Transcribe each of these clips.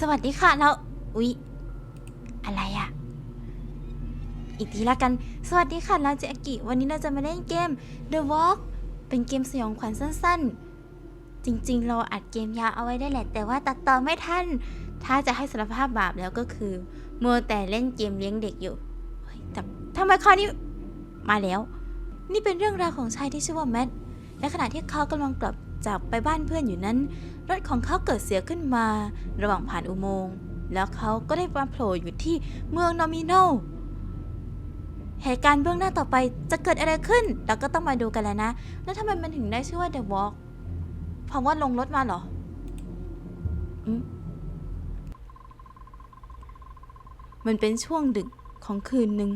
สวัสดีค่ะแล้วอุ๊ย อะไรอะอีกทีละกัน สวัสดีค่ะเราเจอากิ วันนี้เราจะมาเล่นเกม The Walk เป็นเกมสยองขวัญสั้นๆ จริงๆ เราอัดเกมยาวเอาไว้ได้แหละ แต่ว่าตัดต่อไม่ทัน ถ้าจะให้สารภาพบาปแล้วก็คือมัวแต่เล่นเกมเลี้ยงเด็กอยู่เฮ้ยแต่ทำไมคราวนี้มาแล้ว นี่เป็นเรื่องราวของชายที่ชื่อว่าแมทและขณะที่เขากำลังกลับ จากไปบ้านเพื่อนอยู่นั้น รถของเขาเกิดเสียขึ้นมา ระหว่างผ่านอุโมงค์แล้วเขาก็ได้มาโผล่อยู่ที่เมืองนอมิโนเหตุการณ์เบื้องหน้าต่อไปจะเกิดอะไรขึ้น เราก็ต้องมาดูกันแล้วนะ แล้วทำไมมันถึงได้ชื่อว่า The Walk เพราะว่าลงรถมาเหรอมันเป็นช่วงดึกของคืนหนึ่ง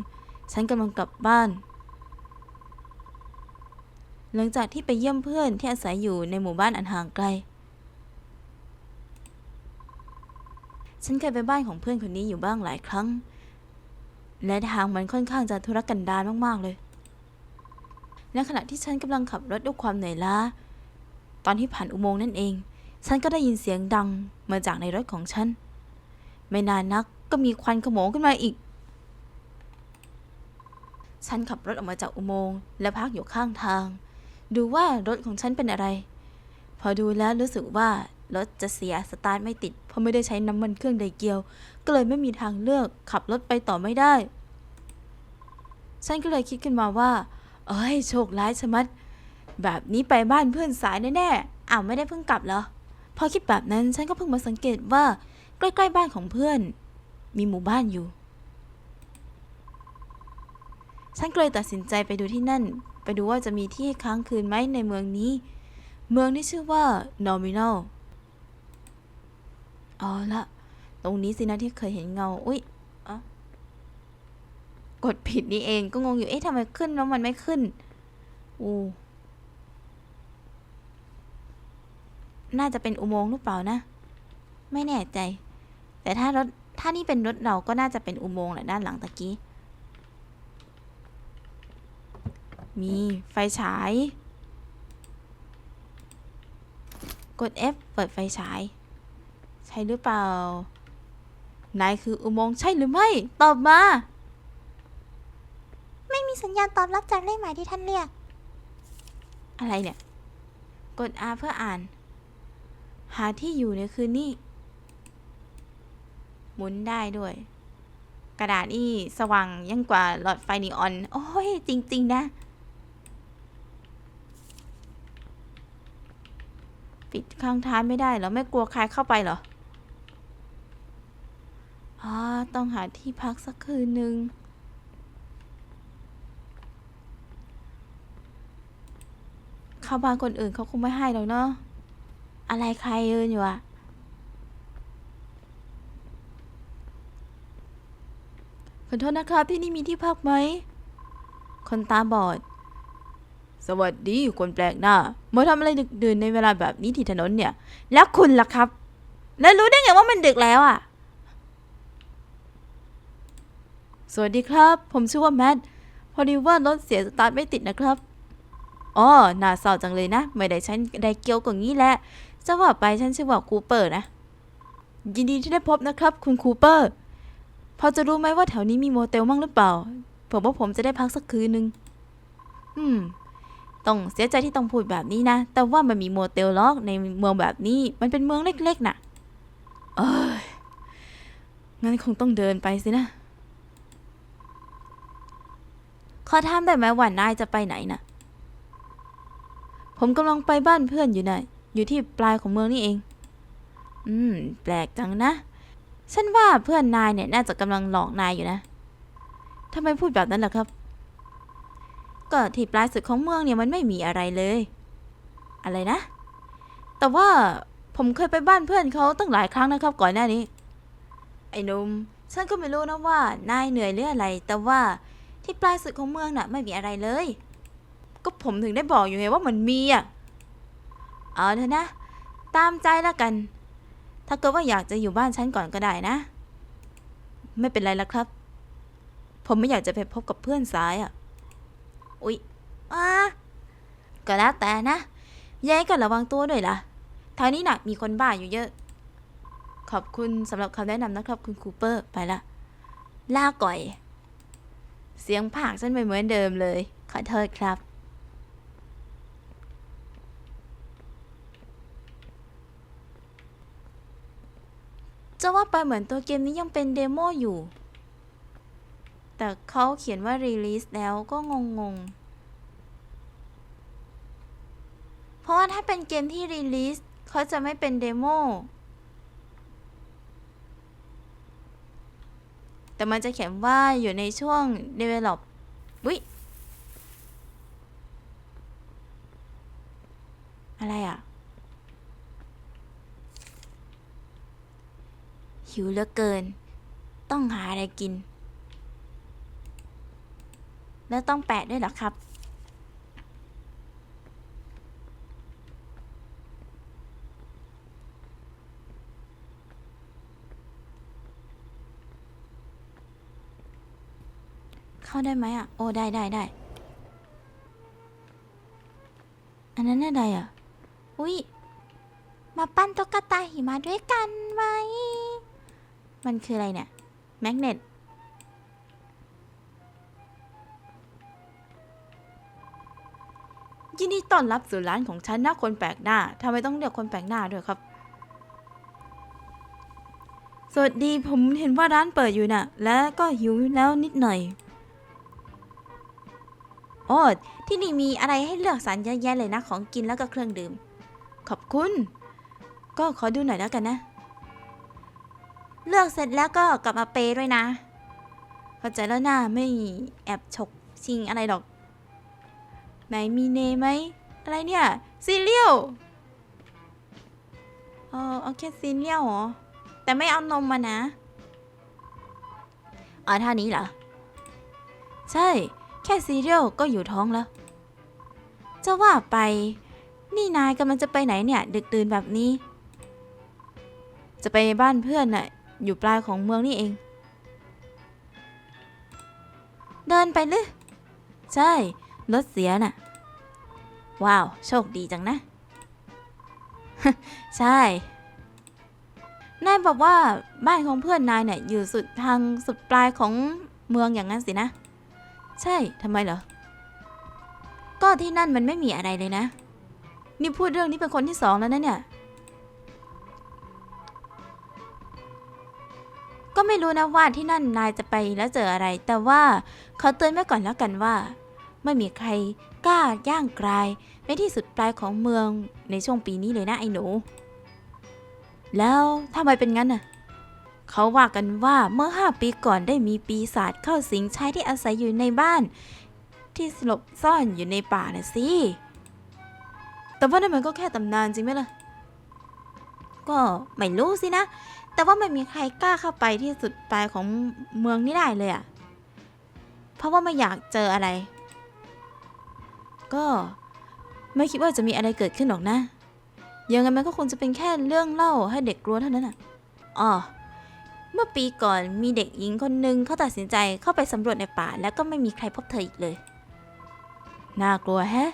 ฉันกำลังกลับบ้าน หลังจากที่ไปเยี่ยมเพื่อนที่อาศัยอยู่ในหมู่บ้านอันห่างไกล ฉันเคยไปบ้านของเพื่อนคนนี้อยู่บ้างหลายครั้ง และทางมันค่อนข้างจะทุรกันดารมากๆเลย และขณะที่ฉันกำลังขับรถด้วยความเหนื่อยล้า ตอนที่ผ่านอุโมงค์นั่นเอง ฉันก็ได้ยินเสียงดังมาจากในรถของฉัน ไม่นานนักก็มีควันขโมงขึ้นมาอีกฉันขับรถออกมาจากอุโมงค์และพักอยู่ข้างทาง ดูว่ารถของฉันเป็นอะไร พอดูแล้วรู้สึกว่ารถจะเสียสตาร์ทไม่ติด เพราะไม่ได้ใช้น้ำมันเครื่องไดเกียว ก็เลยไม่มีทางเลือกขับรถไปต่อไม่ได้ ฉันก็เลยคิดขึ้นมาว่า เอ้ยโชคร้ายชะมัด แบบนี้ไปบ้านเพื่อนสายแน่ๆอ้าวไม่ได้เพิ่งกลับเหรอ พอคิดแบบนั้นฉันก็เพิ่งมาสังเกตว่า ใกล้ๆบ้านของเพื่อน มีหมู่บ้านอยู่ ฉันก็เลยตัดสินใจไปดูที่นั่น ไปดูว่าจะมีที่ให้ค้างคืนไหมในเมืองนี้ เมืองที่ชื่อว่า Nominal เอาละตรงนี้สินะที่เคยเห็นเงา อุ๊ยอะกดผิดนี่เองก็งงอยู่ เอ๊ะทำไมขึ้นแล้วมันไม่ขึ้นอู้น่าจะเป็นอุโมงค์หรือเปล่านะ ไม่แน่ใจ แต่ถ้ารถ ถ้านี่เป็นรถเราก็น่าจะเป็นอุโมงค์แหละด้านหลังตะกี้ มีไฟฉาย กด F เปิดไฟฉาย ใช่หรือเปล่า นายคืออุโมงค์ใช่หรือไม่ ตอบมา ไม่มีสัญญาณตอบรับจากเลขหมายที่ท่านเรียก อะไรเนี่ย กด R เพื่ออ่าน หาที่อยู่ในคืนนี้ หมุนได้ด้วยกระดาษนี่สว่างยิ่งกว่าหลอดไฟนีออน โอ้ย จริง ๆ นะ ปิดข้างท้ายไม่ได้เหรอ ไม่กลัวใครเข้าไปเหรอ อ๋อ ต้องหาที่พักสักคืนหนึ่งเข้าบ้านคนอื่นเขาคงไม่ให้หรอกเนาะ อะไรใครยืนอยู่อะขอโทษนะครับที่นี่มีที่พักไหม คนตาบอด สวัสดีคนแปลกหน้ามาทำอะไรดึกดื่นในเวลาแบบนี้ที่ถนนเนี่ย แล้วคุณล่ะครับ แล้วรู้ได้ไงว่ามันดึกแล้วอะสวัสดีครับ ผมชื่อว่าแมทพอดีว่ารถเสียสตาร์ทไม่ติดนะครับอ๋อน่าเศร้าจังเลยนะ ไม่ได้ใช้ไดเกียวกว่างี้แหละจะว่าไปฉันชื่อว่าคูเปอร์นะ ยินดีที่ได้พบนะครับ คุณคูเปอร์ พอจะรู้ไหมว่าแถวนี้มีโมเตลมั่งหรือเปล่าผื่อว่าผมจะได้พักสักคืนนึง อืม ต้องเสียใจที่ต้องพูดแบบนี้นะ แต่ว่ามันมีโมเตลล็อกในเมืองแบบนี้ มันเป็นเมืองเล็กๆน่ะ เอ้ย งั้นคงต้องเดินไปสินะ ขอถามได้ไหมว่านายจะไปไหนน่ะ ผมกำลังไปบ้านเพื่อนอยู่น่ะ อยู่ที่ปลายของเมืองนี่เอง อืม แปลกจังนะ ฉันว่าเพื่อนนายเนี่ยน่าจะกำลังหลอกนายอยู่นะทำไมพูดแบบนั้นล่ะครับ ก็ที่ปลายสุดของเมืองเนี่ยมันไม่มีอะไรเลย อะไรนะ แต่ว่าผมเคยไปบ้านเพื่อนเขาตั้งหลายครั้งนะครับ ก่อนหน้านี้ ไอ้นุ่มฉันก็ไม่รู้นะว่านายเหนื่อยหรืออะไร แต่ว่าที่ปลายสุดของเมืองน่ะ ไม่มีอะไรเลย ก็ผมถึงได้บอกอยู่ไงว่ามันมีอะเอาเถอะนะ ตามใจแล้วกัน ถ้าเกิดว่าอยากจะอยู่บ้านฉันก่อนก็ได้นะ ไม่เป็นไรแล้วครับ ผมไม่อยากจะไปพบกับเพื่อนสายอะ อุ๊ยอ่าก็แล้วแต่นะยายก็ระวังตัวด้วยล่ะแถวนี้หน่ะมีคนบ้าอยู่เยอะ ขอบคุณสำหรับคำแนะนำนะครับคุณคูเปอร์ไปละลาก่อย เสียงผากฉันไม่เหมือนเดิมเลย ขอโทษครับ จะว่าไปเหมือนตัวเกมนี้ยังเป็นเดโมอยู่ แต่เขาเขียนว่า release แล้วก็งงงๆ เพราะว่าถ้าเป็นเกมที่ release เขาจะไม่เป็นเดโมแต่มันจะเขียนว่าอยู่ในช่วง develop วิอะไรอะ หิวเหลือเกิน ต้องหาอะไรกิน แล้วต้องแปะด้วยเหรอครับ เข้าได้ไหมอะ โอ้ ได้ได้ได้อันนั้นอะไรอะ อุ้ยมาปั้นตุ๊กตาหิมะด้วยกันไหม มันคืออะไรเนี่ย แมกเนต ยินดีต้อนรับสู่ร้านของฉันนะคนแปลกหน้าทำไมต้องเรียกคนแปลกหน้าด้วยครับ สวัสดีผมเห็นว่าร้านเปิดอยู่น่ะ แล้วก็หิวแล้วนิดหน่อย โอ้ที่นี่มีอะไรให้เลือกสรรเยอะแยะเลยนะของกินแล้วก็เครื่องดื่ม ขอบคุณ ก็ขอดูหน่อยแล้วกันนะ เลือกเสร็จแล้วก็กลับมาเปย์ด้วยนะเข้าใจแล้วนะไม่แอบฉกชิงอะไรหรอก ไหนมีเนไหม อะไรเนี่ยซีเรียลเออเอาแค่ซีเรียลเหรอ แต่ไม่เอานมมานะอ๋อท่านี้เหรอ ใช่ แค่ซีเรียลก็อยู่ท้องแล้ว จะว่าไป นี่นายกำลังจะไปไหนเนี่ย ดึกดื่นแบบนี้ จะไปบ้านเพื่อนน่ะ อยู่ปลายของเมืองนี่เอง เดินไปหรือใช่ รถเสียน่ะ ว้าว โชคดีจังนะ ใช่ นายบอกว่าบ้านของเพื่อนนายเนี่ยอยู่สุดทางสุดปลายของเมืองอย่างนั้นสินะ ใช่ทำไมเหรอ ก็ที่นั่นมันไม่มีอะไรเลยนะ นี่พูดเรื่องนี้เป็นคนที่สองแล้วนะเนี่ยก็ไม่รู้นะว่าที่นั่นนายจะไปแล้วเจออะไร แต่ว่าเขาเตือนไว้ก่อนแล้วกันว่า ไม่มีใครกล้าย่างกรายไปที่สุดปลายของเมืองในช่วงปีนี้เลยนะไอ้หนู แล้วทำไมเป็นงั้นน่ะ เขาว่ากันว่าเมื่อห้าปีก่อนได้มีปีศาจเข้าสิงชายที่อาศัยอยู่ในบ้าน ที่สลบซ่อนอยู่ในป่าน่ะสิ แต่ว่านั่นมันก็แค่ตำนานจริงไหมล่ะ ก็ไม่รู้สินะ แต่ว่าไม่มีใครกล้าเข้าไปที่สุดปลายของเมืองนี้ได้เลยอะเพราะว่าไม่อยากเจออะไร ก็ ไม่คิดว่าจะมีอะไรเกิดขึ้นหรอกนะ ยังไงมันก็คงจะเป็นแค่เรื่องเล่าให้เด็กกลัวเท่านั้นอะอ๋อเมื่อปีก่อนมีเด็กหญิงคนหนึ่งเขาตัดสินใจเข้าไปสำรวจในป่า แล้วก็ไม่มีใครพบเธออีกเลย น่ากลัวแฮะ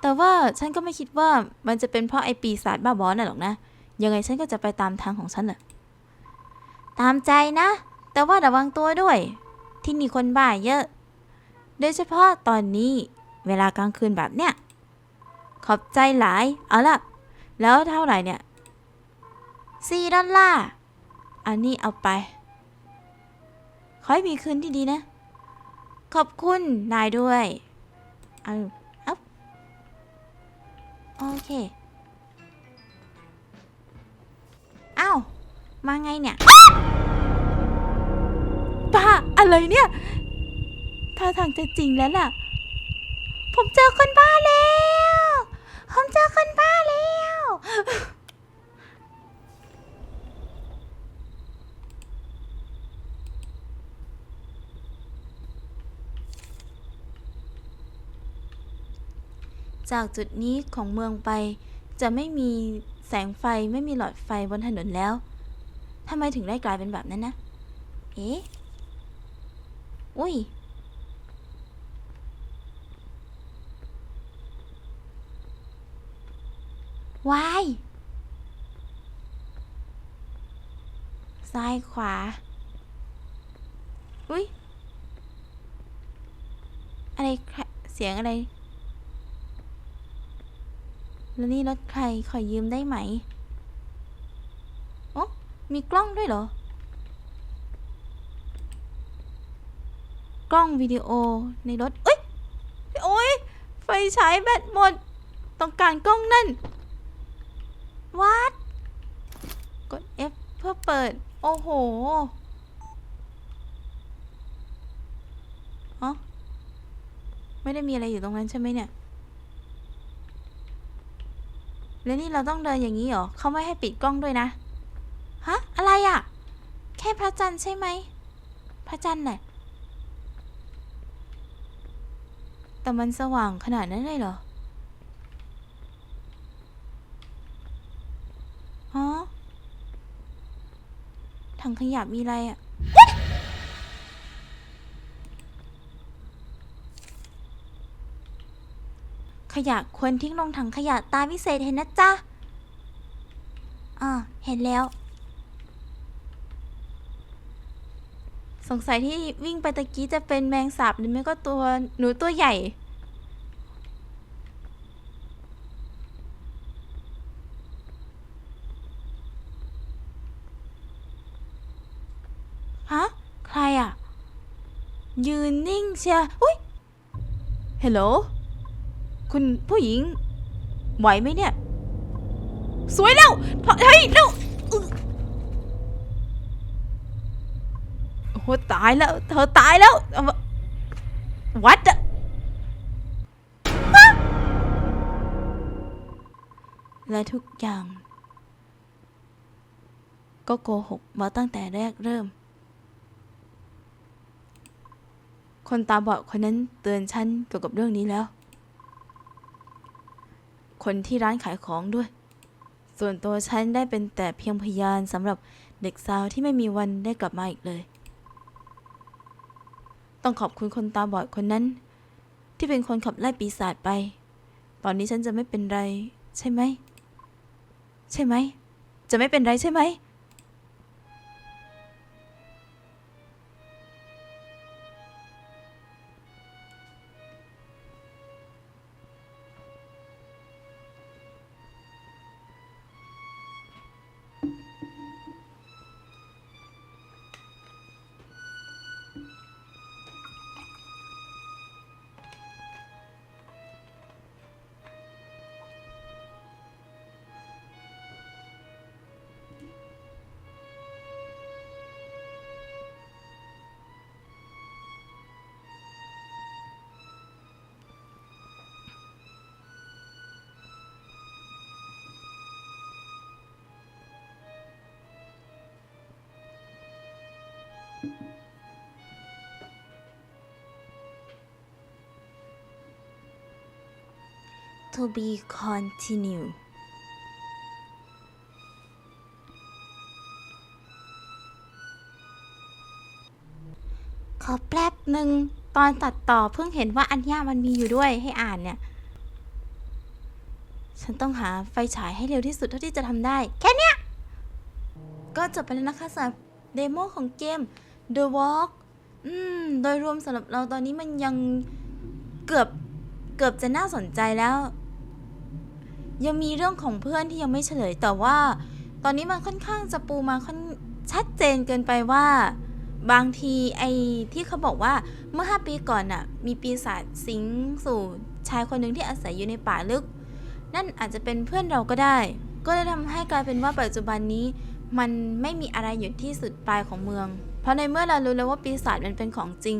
แต่ว่าฉันก็ไม่คิดว่ามันจะเป็นเพราะไอ้ปีศาจบ้าบอน่ะหรอกนะ ยังไงฉันก็จะไปตามทางของฉันแหละ ตามใจนะ แต่ว่าระวังตัวด้วย ที่นี่คนบ้าเยอะ โดยเฉพาะตอนนี้ เวลากลางคืนแบบเนี้ย ขอบใจหลาย เอาล่ะ แล้วเท่าไหร่เนี่ยสี่ดอลลาร์ อันนี้เอาไป ขอให้มีคืนที่ดีนะ ขอบคุณนายด้วยเอาเอาโอเค อ้าว มาไงเนี่ยบ้าอะไรเนี่ยท่าทางจะจริงแล้วล่ะ ผมเจอคนบ้าแล้ว ผมเจอคนบ้าแล้ว จากจุดนี้ของเมืองไป จะไม่มีแสงไฟไม่มีหลอดไฟบนถนนแล้วทำไมถึงได้กลายเป็นแบบนั้นนะ เอ๊ะ อุ้ย วาย ซ้ายขวา อุ้ยอะไรเสียงอะไร แล้วนี่รถใครขอยืมได้ไหมโอ้มีกล้องด้วยเหรอ กล้องวิดีโอในรถเอ้ยโอ้ยไฟฉายแบตหมด ต้องการกล้องนั่นวัดกด F เพื่อเปิด โอ้โหอ๋อไม่ได้มีอะไรอยู่ตรงนั้นใช่ไหมเนี่ย แล้วนี่เราต้องเดินอย่างนี้เหรอ เขาไม่ให้ปิดกล้องด้วยนะ ฮะ อะไรอะ่ะ แค่พระจันทร์ใช่ไหม พระจันทร์แหละ แต่มันสว่างขนาดนั้นเลยเหรออ๋อ ถังขยะมีอะไรอะ่ะขยะควรทิ้งลงถังขยะตาวิเศษเห็นนะจ๊ะ อ่า เห็นแล้ว สงสัยที่วิ่งไปตะกี้จะเป็นแมงสาบหรือไม่ก็ตัวหนูตัวใหญ่ ฮะ ใครอะ ยืนนิ่งเชียอุ้ยฮัลโหลคุณผู้หญิง ไหวไหมเนี่ย สวยแล้วเฮ้ยเร็วโอ้โหตายแล้ว เธอตายแล้วเอามาวัดอะและทุกอย่าง ก็โกหกมาตั้งแต่แรกเริ่ม คนตาบอดคนนั้นเตือนฉันเกี่ยวกับเรื่องนี้แล้ว คนที่ร้านขายของด้วย ส่วนตัวฉันได้เป็นแต่เพียงพยานสำหรับเด็กสาวที่ไม่มีวันได้กลับมาอีกเลย ต้องขอบคุณคนตาบอดคนนั้น ที่เป็นคนขับไล่ปีศาจไป ตอนนี้ฉันจะไม่เป็นไร ใช่ไหม ใช่ไหม จะไม่เป็นไรใช่ไหม to be continue ขอแป๊บหนึ่งตอนตัดต่อเพิ่งเห็นว่าอัญญามันมีอยู่ด้วยให้อ่านเนี่ย ฉันต้องหาไฟฉายให้เร็วที่สุดเท่าที่จะทำได้ แค่เนี้ย ก็จบไปแล้วนะคะสำหรับเดโมของเกม The Walk อืม โดยรวมสำหรับเราตอนนี้มันยังเกือบเกือบจะน่าสนใจแล้ว ยังมีเรื่องของเพื่อนที่ยังไม่เฉลย แต่ว่า ตอนนี้มันค่อนข้างจะปูมาค่อนชัดเจนเกินไปว่า บางทีไอ้ที่เขาบอกว่าเมื่อ 5 ปีก่อนน่ะ มีปีศาจสิงสู่ชายคนหนึ่งที่อาศัยอยู่ในป่าลึก นั่นอาจจะเป็นเพื่อนเราก็ได้ ก็เลยทำให้กลายเป็นว่าปัจจุบันนี้ มันไม่มีอะไรอยู่ที่สุดปลายของเมือง เพราะในเมื่อเรารู้แล้วว่าปีศาจมันเป็นของจริง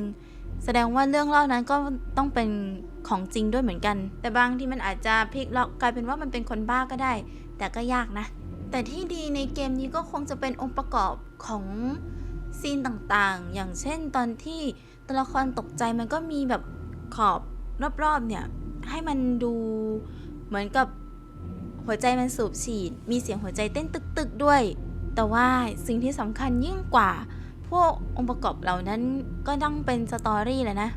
แสดงว่าเรื่องเล่านั้นก็ต้องเป็นของจริงด้วยเหมือนกัน แต่บางที่มันอาจจะพลิกล็อกกลายเป็นว่ามันเป็นคนบ้าก็ได้ แต่ก็ยากนะ แต่ที่ดีในเกมนี้ก็คงจะเป็นองค์ประกอบของซีนต่างๆ อย่างเช่นตอนที่ตัวละครตกใจมันก็มีแบบขอบรอบๆเนี่ยให้มันดูเหมือนกับหัวใจมันสูบฉีด มีเสียงหัวใจเต้นตึกๆด้วย แต่ว่าสิ่งที่สำคัญยิ่งกว่า พวกองค์ประกอบเหล่านั้นก็ต้องเป็นสตอรี่แหละนะ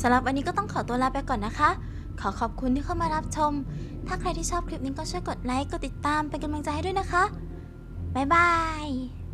สำหรับวันนี้ก็ต้องขอตัวลาไปก่อนนะคะ ขอขอบคุณที่เข้ามารับชม ถ้าใครที่ชอบคลิปนี้ก็ช่วยกดไลค์ กดติดตามเป็นกำลังใจให้ด้วยนะคะ บ๊ายบาย